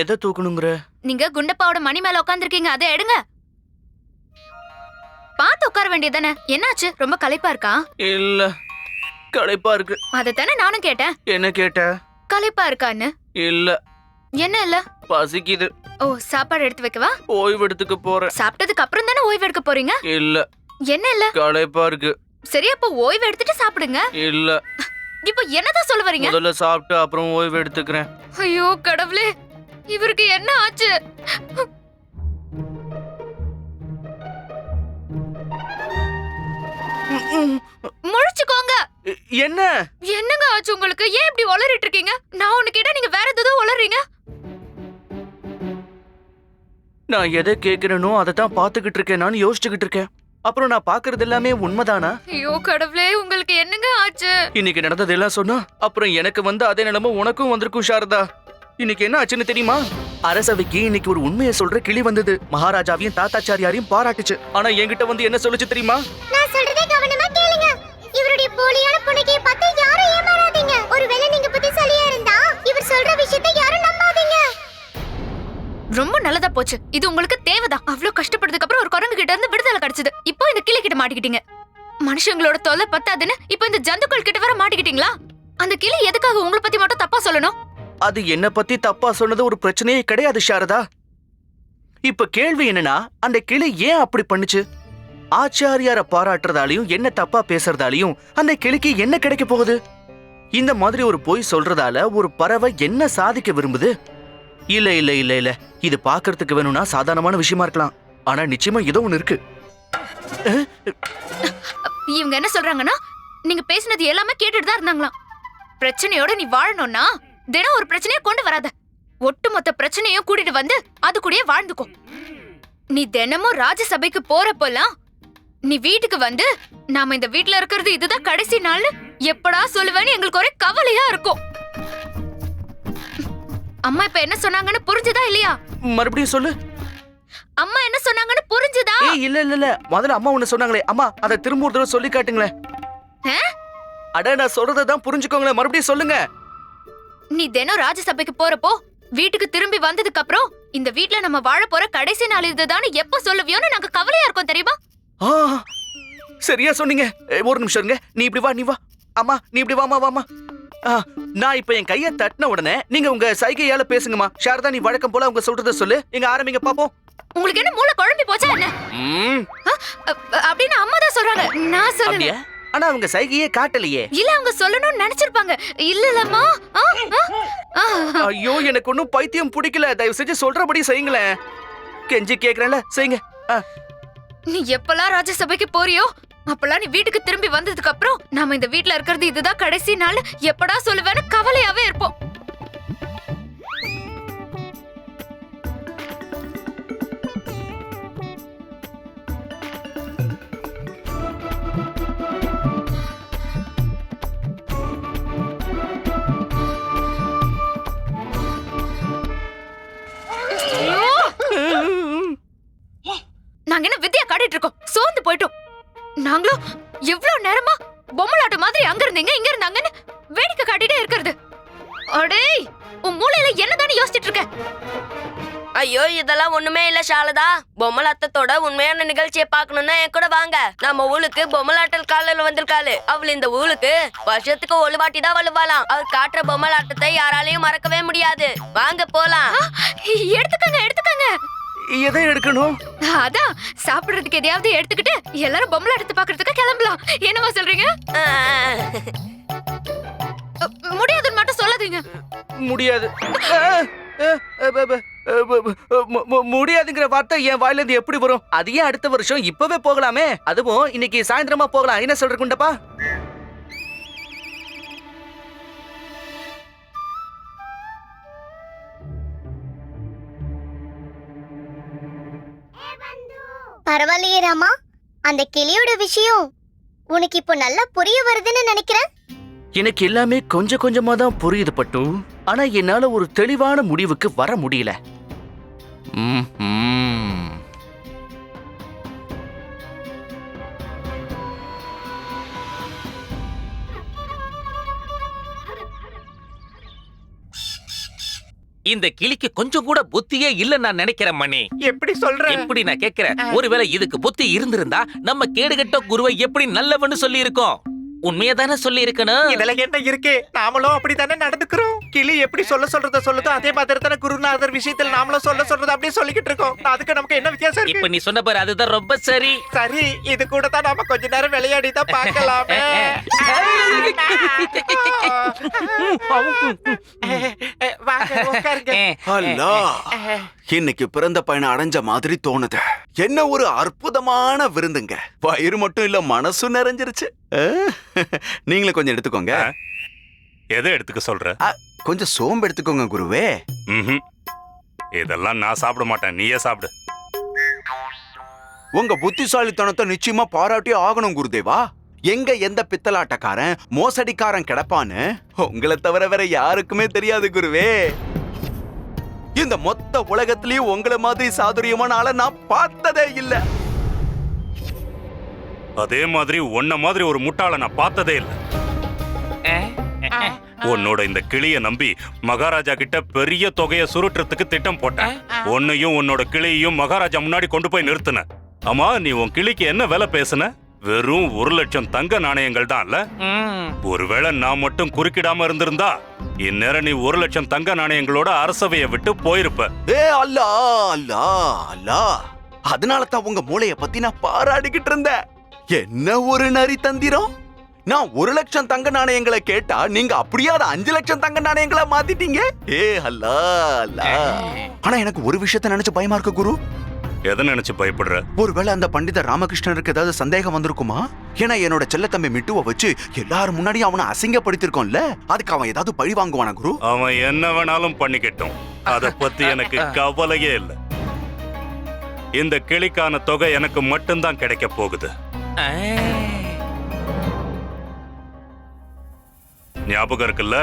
எதை தூக்கணுங்கிற? நீங்க குண்டப்பாவோட மணி மேல உட்காந்துருக்கீங்க அதை எடுங்க. பார்த்து உட்கார வேண்டியதானே என்னாச்சு? ரொம்ப களைப்பா இருக்கா? இல்ல களைப்பா இருக்கு. அதைத்தானே நானும் கேட்டேன். என்ன கேட்ட? களைப்பா இருக்கான்னு. இல்ல. என்ன இல்ல? பசிக்குது. ஓ சாப்பாடு எடுத்து வைக்கவா? ஓய்வெடுத்துக்க போறேன். சாப்பிட்டதுக்கு அப்புறம் தானே ஓய்வு எடுக்க போறீங்க? இல்ல. என்ன இல்ல? களைப்பா இருக்கு. சரி அப்போ ஓய்வு எடுத்துட்டு சாப்பிடுங்க. இல்ல. இப்போ என்னதான் சொல்ல வரீங்க? முதல்ல சாப்பிட்டு அப்புறம் ஓய்வு எடுத்துக்கிறேன். ஐயோ கடவுளே. இவருக்கு என்ன ஆச்சு? முழிச்சுக்கோங்க. என்ன? என்னங்க ஆச்சு உங்களுக்கு? ஏன் இப்படி உளறிட்டு இருக்கீங்க? நான் ஒண்ணு கேட்டா நீங்க வேற ஏதோ உளறீங்க நான் எதை கேக்குறேனோ அதை தான் பாத்துக்கிட்டு இருக்கேன் நான் யோசிச்சுக்கிட்டு இருக்கேன். அப்புறம் நான் பாக்குறது எல்லாமே உண்மைதானா? ஐயோ கடவுளே உங்களுக்கு என்னங்க ஆச்சு? இன்னைக்கு நடந்தது எல்லாம் சொன்னா அப்புறம் எனக்கு வந்து அதே நிலைமை உனக்கும் வந்திருக்கும் சாரதா. இன்னைக்கு என்ன ஆச்சுன்னு தெரியுமா? அரசவைக்கு இன்னைக்கு ஒரு உண்மையை சொல்ற கிளி வந்தது. மகாராஜாவையும் தாத்தாச்சாரியாரையும் பாராட்டுச்சு. ஆனா என்கிட்ட வந்து என்ன சொல்லுச்சு தெரியுமா? நான் சொல்றதை கவனமா கேளுங்க. இவருடைய போலியான புன்னகையை பார்த்து யாரும் ஏமாறாதீங்க. ஒருவேளை நீங்க புத்திசாலியா இருந்தா இவர் சொல்ற விஷயத்தை யாரும் நம்பாதீங்க. ரொம்ப நல்லதா போச்சு. இது உங்களுக்கு தேவைதான். அவ்வளவு கஷ்டப்பட்டதுக்கு அப்புறம் ஒரு குரங்கு கிட்ட இருந்து விடுதலை கிடைச்சது. இப்போ இந்த கிளி கிட்ட மாட்டிக்கிட்டீங்க. மனுஷங்களோட தொல்லை பத்தாதுன்னு இப்போ இந்த ஜந்துக்கள் கிட்ட வர மாட்டிக்கிட்டீங்களா? அந்த கிளி எதுக்காக உங்களை பத்தி மட்டும் தப்பா சொல்லணும்? அது என்ன பத்தி தப்பா சொன்னது ஒரு பிரச்சனையே கிடையாது சாரதா. இப்ப கேள்வி என்னன்னா அந்த கிளி ஏன் அப்படி பண்ணுச்சு? ஆச்சாரியார பாராட்டுறதாலையும் என்ன தப்பா பேசுறதாலையும் அந்த கிளிக்கு என்ன கிடைக்க போகுது? இந்த மாதிரி ஒரு பொய் சொல்றதால ஒரு பறவை என்ன சாதிக்க விரும்புது? இல்ல இல்ல இல்ல இல்ல. இது பாக்குறதுக்கு வேணும்னா சாதாரணமான விஷயமா இருக்கலாம். ஆனா நிச்சயமா ஏதோ ஒண்ணு இருக்கு. இவங்க என்ன சொல்றாங்கன்னா நீங்க பேசினது எல்லாமே கேட்டுட்டு தான் இருந்தாங்களாம். பிரச்சனையோட நீ வாழணும்னா தினம் ஒரு பிரச்சனைய கொண்டு வராத. ஒட்டுமொத்த பிரச்சனையும் கூட்டிட்டு வந்து அது கூடயே வாழ்ந்துக்கோ. நீ தினமும் ராஜசபைக்கு போறப்பெல்லாம் நீ வீட்டுக்கு வந்து நாம இந்த வீட்ல இருக்கிறது இதுதான் கடைசி நாள் எப்படா சொல்லுவேன்னு எங்களுக்கு ஒரே கவலையா இருக்கும். அம்மா இப்ப என்ன சொன்னாங்கன்னு புரிஞ்சுதா இல்லையா? மறுபடியும் சொல்லு. அம்மா என்ன சொன்னாங்கன்னு புரிஞ்சுதா? ஏய் இல்ல இல்ல இல்ல. முதல்ல அம்மா ஒண்ணு சொன்னாங்களே. அம்மா அதை திரும்ப ஒரு தடவை சொல்லி காட்டுங்களேன்? அட நான் சொல்றதை தான் புரிஞ்சுக்கோங்களேன். மறுபடியும் சொல்லுங்க. நீ தினம் ராஜசபைக்கு போறப்போ வீட்டுக்கு திரும்பி வந்ததுக்கு அப்புறம் இந்த வீட்ல நம்ம வாழ போற கடைசி நாள் இதுதான்னு எப்ப சொல்லுவியோன்னு நாங்க கவலையா இருக்கோம் தெரியுமா? சரியா சொன்னீங்க. ஒரு நிமிஷம் இருங்க. நீ இப்படி வா நீ வா. அம்மா நீ இப்படி வாமா வாமா நான் இப்ப என் கைய தட்டின உடனே நீங்க உங்க சைகையால பேசுங்கம்மா. சாரதா நீ வழக்கம் போல உங்க சொல்றத சொல்லு. எங்க ஆரம்பிங்க பாப்போம். உங்களுக்கு என்ன மூளை குழம்பி போச்சா என்ன? அப்படின்னு அம்மா தான் சொல்றாங்க. நான் அப்படியா? ஆனா அவங்க சைகையே காட்டலையே. இல்ல அவங்க சொல்லணும்னு நினைச்சிருப்பாங்க. இல்ல இல்லம்மா ஆ, ஆ, ஆ. ஐயோ எனக்கு ஒன்னும் பைத்தியம் பிடிக்கல. தயவு செஞ்சு சொல்றபடி செய்யுங்களேன். கெஞ்சி கேக்குறேன்ல செய்யுங்க. நீ எப்பெல்லாம் ராஜசபைக்கு போறியோ அப்பெல்லாம் நீ வீட்டுக்கு திரும்பி வந்ததுக்கு அப்புறம் நாம இந்த வீட்ல இருக்கிறது இதுதான் கடைசி நாள். எப்படா சொல்லுவேன்னு கவலையாவே இருப்போம். சாரதா பொம்மலாட்டத்தோட உண்மையான நிகழ்ச்சியை பார்க்கணும்னா என் கூட வாங்க. நம்ம ஊருக்கு பொம்மலாட்டல் காலையில வந்திருக்காளு. அவள் இந்த ஊருக்கு வருஷத்துக்கு ஒரு வாட்டி தான் வலுவாளாம் அவள் காட்டுற பொம்மலாட்டத்தை யாராலையும் மறக்கவே முடியாது. வாங்க போலாம். எடுத்துக்கங்க எடுத்துக்கங்க. எதை எடுக்கணும்? அதான் சாப்பிடுறதுக்கு எதையாவது எடுத்துக்கிட்டு எல்லாரும் பொம்மலாட்டத்தை பாக்குறதுக்கு கிளம்பலாம். என்னவா சொல்றீங்க? முடியாதுன்னு மட்டும் சொல்லாதீங்க. முடியாது. முடியாதுங்கிற வார்த்தை என் வாயில இருந்து எப்படி வரும்? அது ஏன் அடுத்த வருஷம்? இப்பவே போகலாமே. அதுவும் இன்னைக்கு சாயந்தரமா போகலாம். என்ன சொல்ற குண்டப்பா? பரவாயில்லையே ராமா. அந்த கிளியோட விஷயம் உனக்கு இப்போ நல்லா புரிய வருதுன்னு நினைக்கிறேன். எனக்கு எல்லாமே கொஞ்சம் கொஞ்சமா தான் புரியுது பட்டு. ஆனா என்னால ஒரு தெளிவான முடிவுக்கு வர முடியல. இந்த கிளிக்கு கொஞ்சம் கூட புத்தியே இல்ல நான் நினைக்கிறேன் மணி. எப்படி சொல்ற? எப்படி நான் கேக்குறேன் ஒருவேளை இதுக்கு புத்தி இருந்திருந்தா நம்ம கேடுகட்ட குருவை எப்படி நல்லவன்னு சொல்லி இருக்கோம் உண்மையை தானே சொல்லி இருக்கணும் இதுல என்ன இருக்கு? நாமளும் அப்படித்தானே நடந்துக்கிறோம். கிளி எப்படி சொல்ல சொல்றத சொல்லுதோ அதே மாதிரி தானே குருநாதர் விஷயத்தில் நாமளும் சொல்ல சொல்றத அப்படியே சொல்லிக்கிட்டு இருக்கோம். அதுக்கு நமக்கு என்ன வித்தியாசம் இப்ப நீ சொன்ன பாரு அதுதான் ரொம்ப சரி. சரி இது கூட தான் நாம கொஞ்ச நேரம் விளையாடி தான் பார்க்கலாமே வாங்க உட்காருங்க. அல்லா இன்னைக்கு பிறந்த பையனை அடைஞ்ச மாதிரி தோணுது. என்ன ஒரு அற்புதமான விருந்துங்க. வயிறு மட்டும் இல்ல மனசும் நிறைஞ்சிருச்சு. நீங்களும் கொஞ்சம் எடுத்துக்கோங்க. எதை எடுத்துக்க சொல்ற? கொஞ்சம் சோம்பு எடுத்துக்கோங்க குருவே. இதெல்லாம் நான் சாப்பிட மாட்டேன். நீயே சாப்பிடு. உங்க புத்திசாலித்தனத்தை நிச்சயமா பாராட்டி ஆகணும் குருதேவா. எங்க எந்த பித்தலாட்டக்காரன் மோசடிக்காரன் கிடப்பான்னு உங்களை தவிர வேற யாருக்குமே தெரியாது குருவே. இந்த மொத்த உலகத்திலயும் உங்களை மாதிரி சாதுரியமான ஆளை நான் பார்த்ததே இல்ல. அதே மாதிரி உன்ன மாதிரி ஒரு முட்டாளை நான் பார்த்ததே இல்லை. உன்னோட இந்த கிளிய நம்பி மகாராஜா கிட்ட பெரிய தொகையை சுருட்டுறதுக்கு திட்டம் போட்டேன். உன்னையும் உன்னோட கிளியையும் மகாராஜா முன்னாடி கொண்டு போய் நிறுத்தின. ஆமா நீ உன் கிளிக்கு என்ன விலை பேசுன? வெறும் ஒரு லட்சம் தங்க நாணயங்கள் தான்ல ம். ஒருவேளை நான் மட்டும் குறுக்கிடாம இருந்திருந்தா இந்நேரம் நீ ஒரு லட்சம் தங்க நாணயங்களோட அரசவையை விட்டு போயிருப்ப. ஏ அல்லா அல்லா அல்லா. அதனால தான் உங்க மூளைய பத்தி நான் பாராடிக்கிட்டு இருந்தேன். என்ன ஒரு நரி தந்திரம்? நான் ஒரு லட்சம் தங்க நாணயங்களை கேட்டா நீங்க அப்படியே அதை அஞ்சு லட்சம் தங்க நாணயங்களா மாத்திட்டீங்க? ஏ அல்லா அல்லா. ஆனா எனக்கு ஒரு விஷயத்த நினைச்சு பயமா இருக்கு குரு. எதை நினைச்சு பயப்படுற? ஒருவேளை அந்த பண்டிதர் ராமகிருஷ்ணருக்கு ஏதாவது சந்தேகம் வந்திருக்குமா? ஏன்னா என்னோட செல்லத்தம்பி மிட்டுவை வச்சு எல்லாரும் முன்னாடியும் அவனை அசிங்கப்படுத்திருக்கோம்ல அதுக்கு அவன் ஏதாவது பழி வாங்குவானா குரு? அவன் என்ன வேணாலும் பண்ணிக்கட்டும். அத பத்தி எனக்கு கவலையே இல்ல. இந்த கிளிக்கான தொகை எனக்கு மட்டும்தான் கிடைக்க போகுது. ஞாபகம் இருக்குல்ல?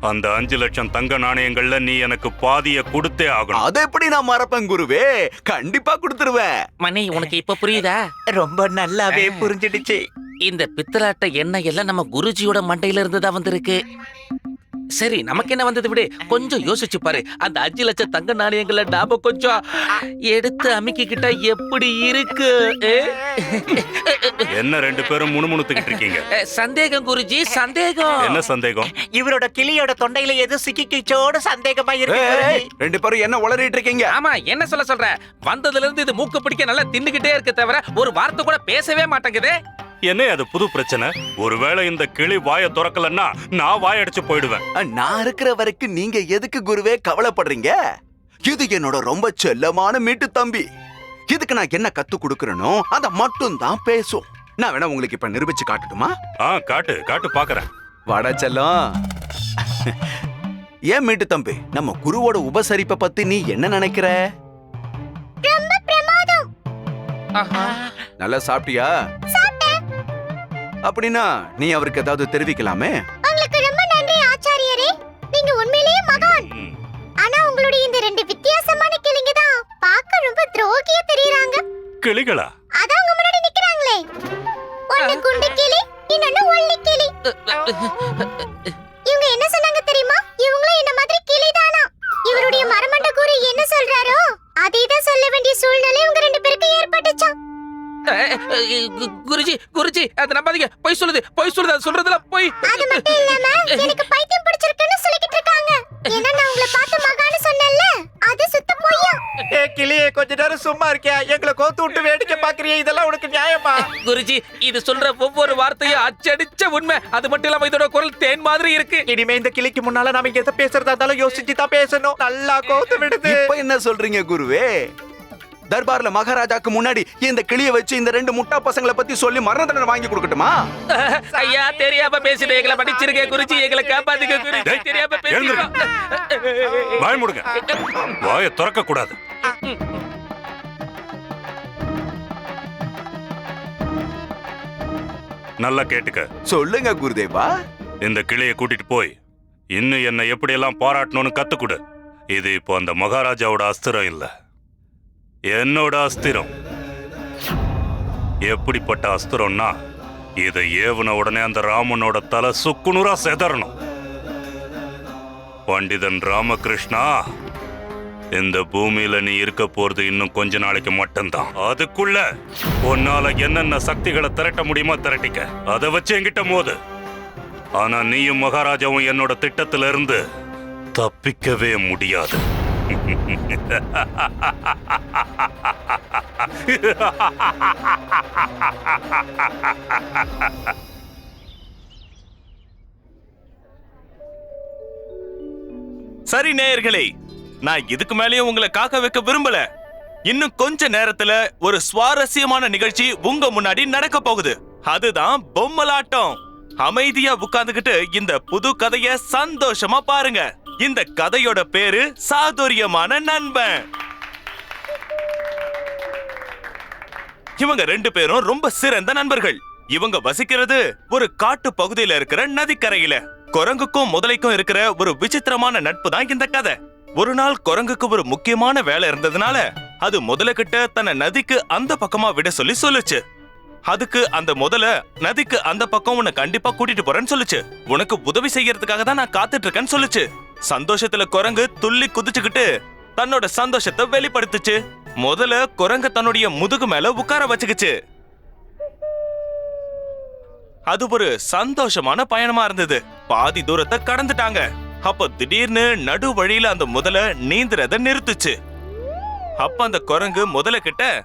அந்த அஞ்சு லட்சம் தங்க நாணயங்கள்ல நீ எனக்கு பாதிய கொடுத்தே ஆகணும். அதை எப்படி நான் மறப்பேன் குருவே? கண்டிப்பா கொடுத்துருவேன். மணி உனக்கு இப்ப புரியுதா? ரொம்ப நல்லாவே புரிஞ்சிடுச்சு. இந்த பித்தலாட்ட எண்ணெய் எல்லாம் நம்ம குருஜியோட மண்டையில இருந்து தான் வந்திருக்கு. சரி நமக்கு என்ன வந்தது விடு. கொஞ்சம் யோசிச்சு பாரு. அந்த அஞ்சு லட்சம் தங்க நாணயங்களை நாம கொஞ்சம் எடுத்து அமுக்கிக்கிட்டா எப்படி இருக்கு? என்ன ரெண்டு பேரும் முணுமுணுத்துக்கிட்டு இருக்கீங்க? சந்தேகம் குருஜி சந்தேகம். என்ன சந்தேகம்? இவரோட கிளியோட தொண்டையில எது சிக்கிக்கிச்சோடு சந்தேகமா இருக்கு ரெண்டு பேரும் என்ன உளறிட்டு இருக்கீங்க? ஆமா என்ன சொல்ல சொல்ற? வந்ததுல இருந்து இது மூக்கு பிடிக்க நல்லா தின்னுகிட்டே இருக்கு தவிர ஒரு வார்த்தை கூட பேசவே மாட்டேங்குது. என்ன அது புது பிரச்சனை? ஒருவேளை இந்த கிளி வாயை திறக்கலன்னா நான் வாயடிச்சு போயிடுவேன். நான் இருக்கிற வரைக்கும் நீங்க எதுக்கு குருவே கவலைப்படுறீங்க? இது என்னோட ரொம்ப செல்லமான மீட்டு தம்பி. இதுக்கு நான் என்ன கத்து கொடுக்கறனோ அத மட்டும் தான் பேசும். நான் வேணா உங்களுக்கு இப்ப நிரூபிச்சு காட்டட்டுமா? ஆ காட்டு காட்டு பாக்குறேன். வாடா செல்லம். ஏன் மீட்டு தம்பி நம்ம குருவோட உபசரிப்பை பத்தி நீ என்ன நினைக்கிற? ரொம்ப பிரமாதம். ஆஹா. நல்லா சாப்பிட்டியா? அப்படின்னா நீ அவருக்கு ஏதாவது தெரிவிக்கலாமே? உங்களுக்கு ரொம்ப நன்றி ஆச்சாரியரே. நீங்க உண்மையிலேயே மகான். ஆனா உங்களுடைய இந்த ரெண்டு வித்தியாசமான கிளிங்க தான் பார்க்க ரொம்ப துரோகியா தெரியறாங்க. கிளிகளா? அதான் உங்க முன்னாடி நிக்கறாங்களே. ஒண்ணு குண்டு கிளி இன்னொன்னு ஒல்லி கிளி. குருஜி குருஜி அதை நம்பாதீங்க. பொய் சொல்லுது பொய் சொல்லுது அது சொல்றதுல பொய். அது மட்டும் இல்லாம எனக்கு பைத்தியம் பிடிச்சிருக்குன்னு சொல்லிக்கிட்டு இருக்காங்க. ஏன்னா நான் உங்களை பார்த்து மகான்னு சொன்னேன்ல அது சுத்த பொய்யா? ஏ கிளியே கொஞ்ச நேரம் சும்மா இருக்கியா? எங்களை கோத்து விட்டு வேடிக்கை பாக்குறிய இதெல்லாம் உனக்கு நியாயமா? குருஜி இது சொல்ற ஒவ்வொரு வார்த்தையும் அச்சடிச்ச உண்மை. அது மட்டும் இல்லாம இதோட குரல் தேன் மாதிரி இருக்கு. இனிமே இந்த கிளிக்கு முன்னால நாம எதை பேசுறதா இருந்தாலும் யோசிச்சு தான் பேசணும். நல்லா கோத்து விடுது. இப்ப என்ன சொல்றீங்க குருவே? தர்பார்ல மகாராஜாக்கு முன்னாடி இந்த கிளிய வச்சு இந்த ரெண்டு முட்டா பசங்களை பத்தி சொல்லி மரண தண்டனை வாங்கி கொடுக்கட்டுமா? ஐயா தெரியாம பேசிட்டு எங்களை படிச்சிருக்கேன் குருஜி. எங்களை காப்பாத்துக்க தெரியாம எழுந்திருங்க. வாய் முடுங்க. வாயை திறக்க கூடாது. நல்லா கேட்டுக்க. சொல்லுங்க குருதேவா. இந்த கிளியை கூட்டிட்டு போய் இன்னும் என்னை எப்படியெல்லாம் பாராட்டணும்னு கத்துக்கொடு இது இப்போ அந்த மகாராஜாவோட அஸ்திரம் இல்ல. என்னோட அஸ்திரம். எப்படிப்பட்ட அஸ்திரம்னா இதை ஏவுன உடனே அந்த ராமனோட தலை சுக்குநூறா செதறணும். பண்டிதன் ராமகிருஷ்ணா இந்த பூமியில நீ இருக்க போறது இன்னும் கொஞ்ச நாளைக்கு மட்டும்தான். அதுக்குள்ள உன்னால என்னென்ன சக்திகளை திரட்ட முடியுமோ திரட்டிக்க. அதை வச்சு என்கிட்ட மோது. ஆனா நீயும் மகாராஜாவும் என்னோட திட்டத்திலிருந்து தப்பிக்கவே முடியாது. சரி நேயர்களே நான் இதுக்கு மேலேயும் உங்களை காக்க வைக்க விரும்பல. இன்னும் கொஞ்ச நேரத்துல ஒரு சுவாரஸ்யமான நிகழ்ச்சி உங்க முன்னாடி நடக்க போகுது. அதுதான் பொம்மலாட்டம். அமைதியா உட்கார்ந்துகிட்டு இந்த புது கதைய சந்தோஷமா பாருங்க. இந்த கதையோட பேரு சாதுரியமான நண்பன். இவங்க ரெண்டு பேரும் ரொம்ப சிறந்த நண்பர்கள். இவங்க வசிக்கிறது ஒரு காட்டு பகுதியில இருக்கிற நதிக்கரையில. குரங்குக்கும் முதலைக்கும் இருக்கிற ஒரு விசித்திரமான நட்பு தான் இந்த கதை. ஒரு நாள் குரங்குக்கு ஒரு முக்கியமான வேலை இருந்ததுனால அது முதல கிட்ட தன்னை நதிக்கு அந்த பக்கமா விட சொல்லி சொல்லுச்சு. அதுக்கு அந்த முதல நதிக்கு அந்த பக்கம் உன்னை கண்டிப்பா கூட்டிட்டு போறேன்னு சொல்லுச்சு. உனக்கு உதவி செய்யறதுக்காக தான் நான் காத்துட்டு இருக்கேன்னு சொல்லுச்சு. சந்தோஷத்துல குரங்கு துள்ளி குதிச்சுக்கிட்டு தன்னோட சந்தோஷத்தை வெளிப்படுத்துச்சு. முதல்ல குரங்கு தன்னுடைய முதுகு மேல உட்கார வச்சுக்கிச்சு. அது ஒரு சந்தோஷமான பயணமா இருந்தது. பாதி தூரத்தை கடந்துட்டாங்க. அப்ப திடீர்னு நடு வழியில அந்த முதல நீந்துறத நிறுத்துச்சு. அப்ப அந்த குரங்கு முதல கிட்ட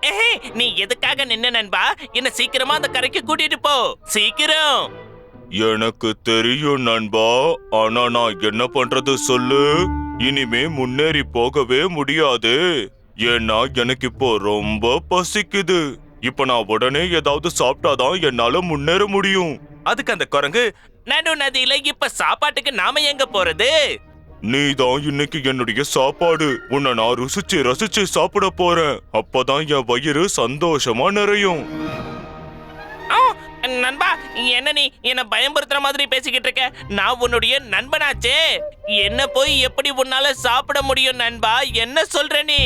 "ஏஹே, நீ எதுக்காக நின்ன நண்பா? என்ன சீக்கிரமா அந்த கரைக்கு கூட்டிட்டு போ. சீக்கிரம். எனக்கு தெரியும் நண்பா. ஆனா நான் என்ன பண்றது சொல்லு. இனிமே முன்னேறி போகவே முடியாது. ஏன்னா எனக்கு இப்போ ரொம்ப பசிக்குது. இப்ப நான் உடனே ஏதாவது சாப்பிட்டாதான் என்னால முன்னேற முடியும். அதுக்கு அந்த குரங்கு நடு நதியில இப்ப சாப்பாட்டுக்கு நாம எங்க போறது? நீதான் இன்னைக்கு என்னுடைய சாப்பாடு. உன்னை நான் ருசிச்சு ரசிச்சு சாப்பிட போறேன். அப்பதான் என் வயிறு சந்தோஷமா நிறையும். நண்பா என்ன நீ என்ன பயம்படுத்துற மாதிரி பேசிக்கிட்டு இருக்க? நான் உன்னுடைய நண்பனாச்சே. என்ன போய் எப்படி உன்னால சாப்பிட முடியும் நண்பா? என்ன சொல்ற நீ?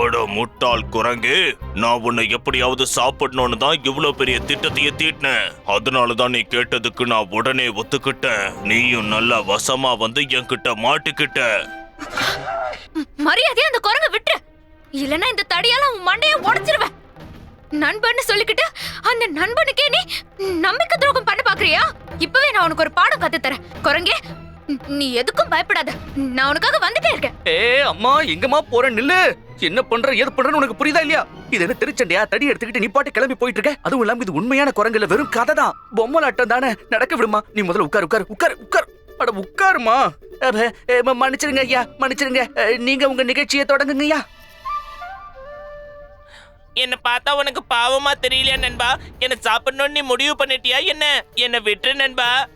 அட முட்டாள் குரங்கு நான் உன்னை எப்படியாவது சாப்பிடணும்னு தான் இவ்வளவு பெரிய திட்டத்தையே தீட்டினேன். அதனால தான் நீ கேட்டதுக்கு நான் உடனே ஒத்துக்கிட்டேன். நீயும் நல்லா வசமா வந்து என்கிட்ட மாட்டிக்கிட்ட. மரியாதையா அந்த குரங்க விட்டு இல்லனா இந்த தடியால உன் மண்டைய உடைச்சிருவேன். நண்பன்னு சொல்லிக்கிட்டு அந்த நண்பனுக்கே நீ நம்பிக்கை துரோகம் பண்ண பாக்குறியா? இப்பவே நான் உனக்கு ஒரு பாடம் கத்து தரேன். குரங்கே நீ எதுக்கும் பயப்படாத. நான் உனக்காக வந்துட்டே இருக்கேன். ஏ அம்மா எங்கம்மா போற? நில்லு. என்ன பண்ற ஏது பண்றன்னு உனக்கு புரியுதா இல்லையா? இது என்ன திருச்சண்டையா? தடி எடுத்துக்கிட்டு நீ பாட்டு கிளம்பி போயிட்டு இருக்க அதுவும் இல்லாம இது உண்மையான குரங்குல வெறும் கதை தான். பொம்மலாட்டம் தானே? நடக்க விடுமா? நீ முதல்ல உட்கார் உட்கார் உட்கார் உட்கார். அட உட்காருமா? மன்னிச்சிருங்க ஐயா மன்னிச்சிருங்க. நீங்க உங்க நிகழ்ச்சியை தொடங்குங்க ஐயா என்ன பார்த்தா உனக்கு பாவமா தெரியலையா நண்பா? என்ன சாப்பிடணும்னு நீ முடிவு பண்ணிட்டியா? என்ன? என்ன விட்டுரு நண்பா.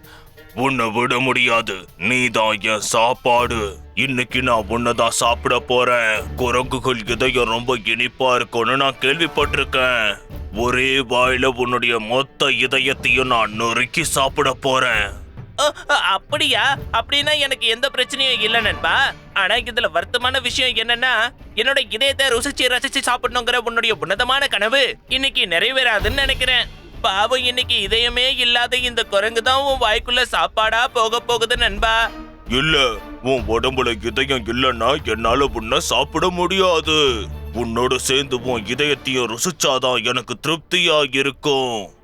உன்னை விட முடியாது. நீதான் என் சாப்பாடு. இன்னைக்கு நான் உன்னதான் சாப்பிட போறேன். குரங்குகள் இதயம் ரொம்ப இனிப்பா இருக்கும்னு நான் கேள்விப்பட்டிருக்கேன். ஒரே வாயில உன்னுடைய மொத்த இதயத்தையும் நான் நொறுக்கி சாப்பிட போறேன். அப்படியா? அப்படின்னா எனக்கு எந்த பிரச்சனையும் இல்லை நண்பா. ஆனா இதுல வருத்தமான விஷயம் என்னன்னா என்னோட இதயத்தை ருசிச்சு ரசிச்சு சாப்பிடணுங்கிற உன்னுடைய உன்னதமான கனவு இன்னைக்கு நிறைவேறாதுன்னு நினைக்கிறேன். பாவம் இன்னைக்கு இதயமே இல்லாத இந்த குரங்கு தான் உன் வாய்க்குள்ள சாப்பாடா போக போகுது நண்பா. இல்ல உன் உடம்புல இதயம் இல்லைன்னா என்னால உன்னை சாப்பிட முடியாது. உன்னோட சேர்ந்து உன் இதயத்தையும் ருசிச்சாதான் எனக்கு திருப்தியா இருக்கும்.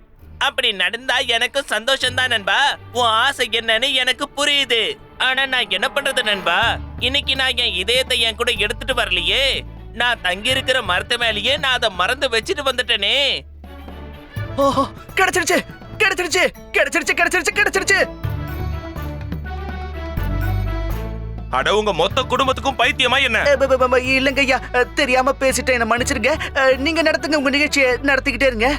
அப்படி நடந்தா எனக்கும் சந்தோஷம் தான் நண்பா. உன் ஆசை என்னன்னு எனக்கு புரியுது. ஆனா நான் என்ன பண்றது நண்பா? இன்னைக்கு நான் என் இதயத்தை என் கூட எடுத்துட்டு வரலையே. நான் தங்கி இருக்கிற மரத்து மேலேயே நான் அதை மறந்து வச்சுட்டு வந்துட்டேனே. ஓஹோ கிடைச்சிருச்சு கிடைச்சிருச்சு கிடைச்சிருச்சு கிடைச்சிருச்சு கிடைச்சிருச்சு. அட உங்க மொத்த குடும்பத்துக்கும் பைத்தியமா என்ன? இல்லைங்க ஐயா தெரியாம பேசிட்டேன் என்ன மன்னிச்சிருங்க. நீங்க நடத்துங்க உங்க நிகழ்ச்சியை நடத்திக்கிட்டே இருங்க.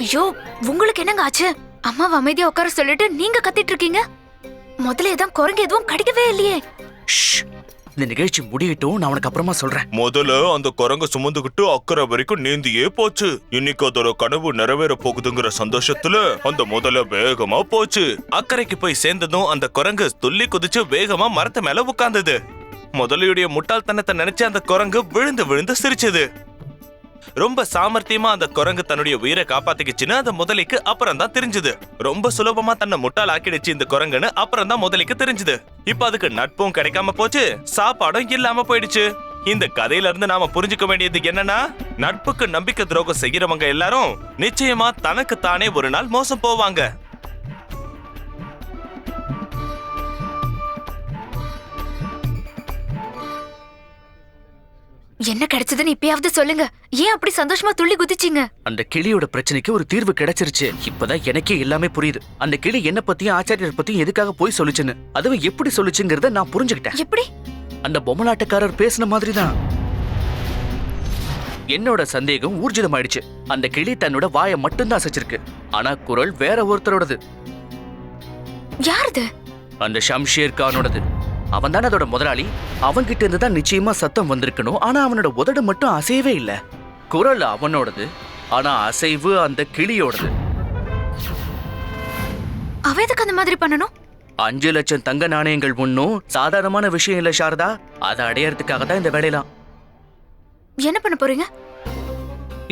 ஐயோ உங்களுக்கு என்னங்க ஆச்சு? அம்மாவை அமைதியா உட்கார சொல்லிட்டு நீங்க கத்திட்டு இருக்கீங்க? முதல்ல தான் குரங்கு எதுவும் கடிக்கவே இல்லையே. ஷ். இந்த நிகழ்ச்சி முடியட்டும் நான் உனக்கு அப்புறமா சொல்றேன். முதல்ல அந்த குரங்க சுமந்துகிட்டு அக்கறை வரைக்கும் நீந்தியே போச்சு. இன்னைக்கு அதோட கனவு நிறைவேற போகுதுங்கிற சந்தோஷத்துல அந்த முதல்ல வேகமா போச்சு. அக்கறைக்கு போய் சேர்ந்ததும் அந்த குரங்கு துள்ளி குதிச்சு வேகமா மரத்து மேல உட்கார்ந்தது. முதலையுடைய முட்டாள்தனத்தை நினைச்சு அந்த குரங்கு விழுந்து விழுந்து சிரிச்சது. ரொம்ப சாமர்த்தியமா அந்த குரங்கு தன்னுடைய உயிரை காப்பாத்திக்கிச்சுன்னு அந்த முதலைக்கு அப்புறம் தான் தெரிஞ்சது. ரொம்ப சுலபமா தன்னை முட்டாள் ஆக்கிடுச்சு இந்த குரங்குன்னு அப்புறம் தான் முதலைக்கு தெரிஞ்சது. இப்ப அதுக்கு நட்பும் கிடைக்காம போச்சு சாப்பாடும் இல்லாம போயிடுச்சு. இந்த கதையில இருந்து நாம புரிஞ்சுக்க வேண்டியது என்னன்னா நட்புக்கு நம்பிக்கை துரோகம் செய்யறவங்க எல்லாரும் நிச்சயமா தனக்கு தானே ஒரு நாள் மோசம் போவாங்க. என்ன கிடைச்சதுன்னு இப்பயாவது சொல்லுங்க. ஏன் அப்படி சந்தோஷமா துள்ளி குதிச்சீங்க? அந்த கிளியோட பிரச்சனைக்கு ஒரு தீர்வு கிடைச்சிருச்சு. இப்பதான் எனக்கே எல்லாமே புரியுது. அந்த கிளி என்ன பத்தியும் ஆச்சாரியர் பத்தியும் எதுக்காக போய் சொல்லுச்சுன்னு. அதுவும் எப்படி சொல்லுச்சுங்கிறத நான் புரிஞ்சுக்கிட்டேன். எப்படி? அந்த பொம்மலாட்டக்காரர் பேசின மாதிரி தான் என்னோட சந்தேகம் ஊர்ஜிதமாயிடுச்சு. அந்த கிளி தன்னோட வாயை மட்டும்தான் அசைச்சிருக்கு. ஆனா குரல் வேற ஒருத்தரோடது. யாருது? அந்த ஷம்ஷேர் கானோடது. அவன் தானே அதோட முதலாளி. அவன்கிட்ட இருந்து தான் நிச்சயமா சத்தம் வந்திருக்கணும். ஆனா அவனோட உதடு மட்டும் அசையவே இல்ல. குரல் அவனோடது. ஆனா அசைவு அந்த கிளியோடது. அவ எதுக்கு அந்த மாதிரி பண்ணணும்? அஞ்சு லட்சம் தங்க நாணயங்கள் ஒன்னும் சாதாரணமான விஷயம் இல்ல சாரதா. அதை அடையறதுக்காக தான் இந்த வேலையெல்லாம். என்ன பண்ண போறீங்க?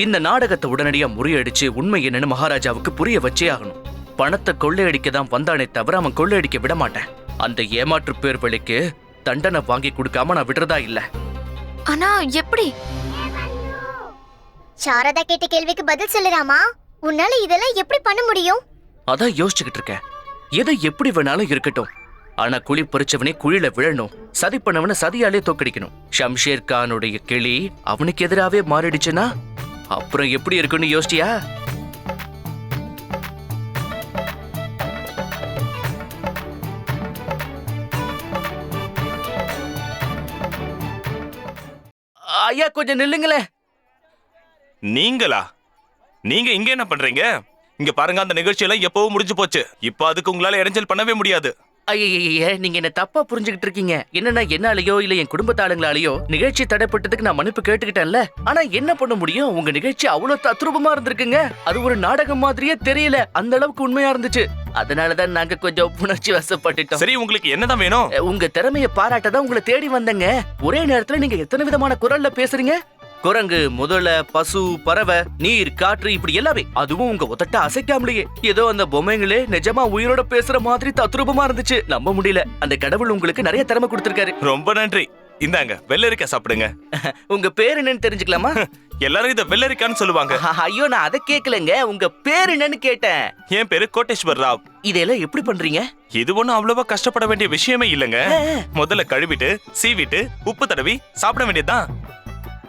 இந்த நாடகத்தை உடனடியா முறியடிச்சு உண்மை என்னன்னு மகாராஜாவுக்கு புரிய வச்சே ஆகணும். பணத்தை கொள்ளையடிக்க தான் வந்தானே தவிர அவன் கொள்ளையடிக்க விட மாட்டேன். அந்த ஏமாற்று பேர் வழிக்கு தண்டனை வாங்கி கொடுக்காம நான் விடுறதா இல்ல. ஆனா எப்படி? சாரதா கேட்ட கேள்விக்கு பதில் சொல்லுறாமா உன்னால இதெல்லாம் எப்படி பண்ண முடியும்? அதான் யோசிச்சுக்கிட்டு இருக்கேன். எது எப்படி வேணாலும் இருக்கட்டும். ஆனா குழி பறிச்சவனே குழியில விழணும். சதி பண்ணவன சதியாலே தோக்கடிக்கணும். ஷம்ஷேர் கானுடைய கிளி அவனுக்கு எதிராவே மாறிடுச்சுன்னா? அப்புறம் எப்படி இருக்குன்னு யோசிச்சியா? ஐயா கொஞ்சம் நில்லுங்களேன். நீங்களா? நீங்க இங்க என்ன பண்றீங்க? இங்க பாருங்க அந்த நிகழ்ச்சி எல்லாம் எப்பவும் முடிஞ்சு போச்சு. இப்ப அதுக்கு உங்களால இடைஞ்சல் பண்ணவே முடியாது. ஐயய்ய நீங்க என்ன தப்பா புரிஞ்சுகிட்டு இருக்கீங்க. என்னன்னா என்னாலயோ இல்ல என் குடும்பத்தாளுங்களாலயோ நிகழ்ச்சி தடைப்பட்டதுக்கு நான் மன்னிப்பு கேட்டுக்கிட்டேன்ல? ஆனா என்ன பண்ண முடியும்? உங்க நிகழ்ச்சி அவ்வளவு தத்ரூபமா இருந்திருக்குங்க. அது ஒரு நாடகம் மாதிரியே தெரியல. அந்த அளவுக்கு உண்மையா இருந்துச்சு. அதனாலதான் நாங்க கொஞ்சம் உணர்ச்சி வசப்பட்டுட்டோம். சரி உங்களுக்கு என்னதான் வேணும்? உங்க திறமைய பாராட்ட தான் உங்களை தேடி வந்தேங்க. ஒரே நேரத்துல நீங்க எத்தனை விதமான குரல்ல பேசுறீங்க? குரங்கு முதல பசு பறவை நீர் காற்று இப்படி எல்லாமே அதுவும் உங்க உதட்ட அசைக்காமலேயே. ஏதோ அந்த பொம்மைங்களே நிஜமா உயிரோட பேசுற மாதிரி தத்ரூபமா இருந்துச்சு. நம்ப முடியல. அந்த கடவுள் உங்களுக்கு நிறைய திறமை கொடுத்திருக்காரு. ரொம்ப நன்றி. இந்தாங்க வெள்ளரிக்காய் சாப்பிடுங்க. உங்க பேர் என்னன்னு தெரிஞ்சுக்கலாமா? எல்லாரும் இத வெள்ளரிக்கான்னு சொல்லுவாங்க. ஐயோ நான் அதை கேட்கலங்க. உங்க பேர் என்னன்னு கேட்டேன். என் பேரு கோட்டேஸ்வர் ராவ். இதெல்லாம் எப்படி பண்றீங்க? இது ஒண்ணும் அவ்வளவா கஷ்டப்பட வேண்டிய விஷயமே இல்லைங்க. முதல்ல கழுவிட்டு சீவிட்டு உப்பு தடவி சாப்பிட வேண்டியதுதான்.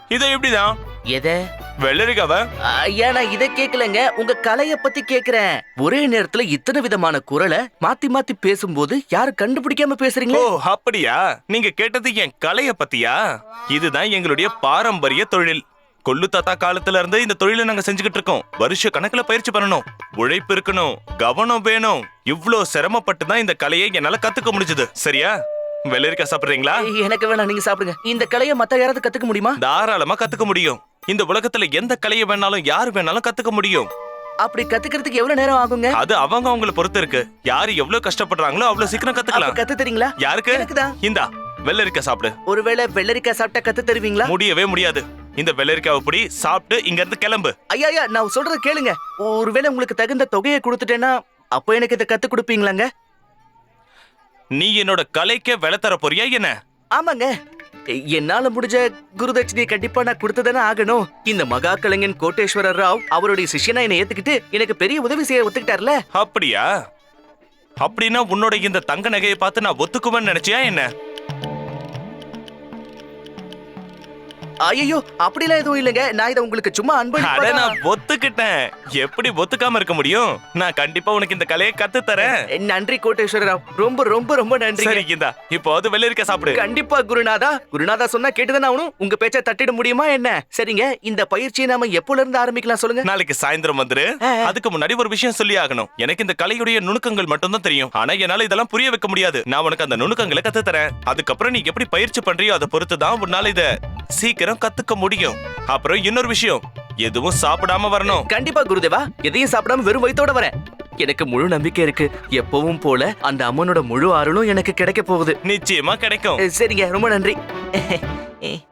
இதை எப்படிதான் எதை? வெள்ளரிக்காவ? நான் இதை கேட்கலங்க. உங்க கலைய பத்தி கேக்குறேன் ஒரே நேரத்துல இத்தனை விதமான குரலை மாத்தி மாத்தி பேசும்போது யாரும் கண்டுபிடிக்காம ஓ பேசுறீங்களே அப்படியா? நீங்க கேட்டது என் கலைய பத்தியா? இதுதான் எங்களுடைய பாரம்பரிய தொழில். கொள்ளு தாத்தா காலத்துல இருந்து இந்த தொழிலை நாங்க செஞ்சுக்கிட்டு இருக்கோம். வருஷ கணக்குல பயிற்சி பண்ணணும். உழைப்பு இருக்கணும். கவனம் வேணும். இவ்ளோ சிரமப்பட்டு தான் இந்த கலையை என்னால கத்துக்க முடிஞ்சது. சரியா? வெள்ளரிக்காய் சாப்பிடுறீங்களா? எனக்கு வேணாம் நீங்க சாப்பிடுங்க. இந்த கலைய மத்த யாராவது கத்துக்க முடியுமா? தாராளமா கத்துக்க முடியும். இந்த உலகத்துல எந்த கலையை வேணாலும் யார் வேணாலும் கத்துக்க முடியும். அப்படி கத்துக்கிறதுக்கு எவ்வளவு நேரம் ஆகுங்க? அது அவங்க அவங்கள பொறுத்து இருக்கு. யாரு எவ்வளவு கஷ்டப்படுறாங்களோ அவ்வளவு சீக்கிரம் கத்துக்கலாம். கத்து தரீங்களா? யாருக்கு? எனக்குதான் இந்தா வெள்ளரிக்காய் சாப்பிடு. ஒருவேளை வெள்ளரிக்காய் சாப்பிட்டா கத்து தருவீங்களா? முடியவே முடியாது. இந்த வெள்ளரிக்காவை பிடி சாப்பிட்டு இங்க இருந்து கிளம்பு. ஐயா ஐயா நான் சொல்றத கேளுங்க. ஒருவேளை உங்களுக்கு தகுந்த தொகையை கொடுத்துட்டேன்னா அப்போ எனக்கு இதை கத்து கொடுப்பீங்களாங்க? நீ என்னோட கலைக்கே விலை தர போறியா என்ன? ஆமாங்க. என்னால முடிஞ்ச குருதட்சணையை கண்டிப்பா நான் கொடுத்துதானே ஆகணும். இந்த மகா கலைஞன் கோட்டேஸ்வர ராவ் அவருடைய சிஷ்யனா என்னை ஏத்துக்கிட்டு எனக்கு பெரிய உதவி செய்ய ஒத்துக்கிட்டார்ல? அப்படியா? அப்படின்னா உன்னோட இந்த தங்க நகையை பார்த்து நான் ஒத்துக்குவேன்னு நினைச்சியா என்ன? ஐயோ அப்படிலாம் எதுவும் இல்லைங்க. நான் இதை உங்களுக்கு சும்மா அட அன்பு நான் ஒத்துக்கிட்டேன். எப்படி ஒத்துக்காம இருக்க முடியும்? நான் கண்டிப்பா உனக்கு இந்த கலையை கத்து தரேன். நன்றி கோட்டேஸ்வர ராவ் ரொம்ப ரொம்ப ரொம்ப நன்றி சரி இந்தா இப்போ அது வெள்ளரிக்காய் சாப்பிடு. கண்டிப்பா குருநாதா. குருநாதா சொன்னா கேட்டுதானே ஆகணும்? உங்க பேச்ச தட்டிட முடியுமா என்ன? சரிங்க இந்த பயிற்சியை நாம எப்போல இருந்து ஆரம்பிக்கலாம் சொல்லுங்க. நாளைக்கு சாயந்தரம் வந்துரு. அதுக்கு முன்னாடி ஒரு விஷயம் சொல்லி ஆகணும். எனக்கு இந்த கலையுடைய நுணுக்கங்கள் மட்டும் தான் தெரியும். ஆனா என்னால இதெல்லாம் புரிய வைக்க முடியாது. நான் உனக்கு அந்த நுணுக்கங்களை கத்து தரேன். அதுக்கப்புறம் நீ எப்படி பயிற்சி பண்றியோ அதை பொறுத்து தான் உன்னால இத சீக்கிரம் நேரம் கத்துக்க முடியும். அப்புறம் இன்னொரு விஷயம் எதுவும் சாப்பிடாம வரணும். கண்டிப்பா குருதேவா எதையும் சாப்பிடாம வெறும் வயித்தோட வரேன். எனக்கு முழு நம்பிக்கை இருக்கு. எப்பவும் போல அந்த அம்மனோட முழு அருளும் எனக்கு கிடைக்க போகுது. நிச்சயமா கிடைக்கும். சரிங்க ரொம்ப நன்றி.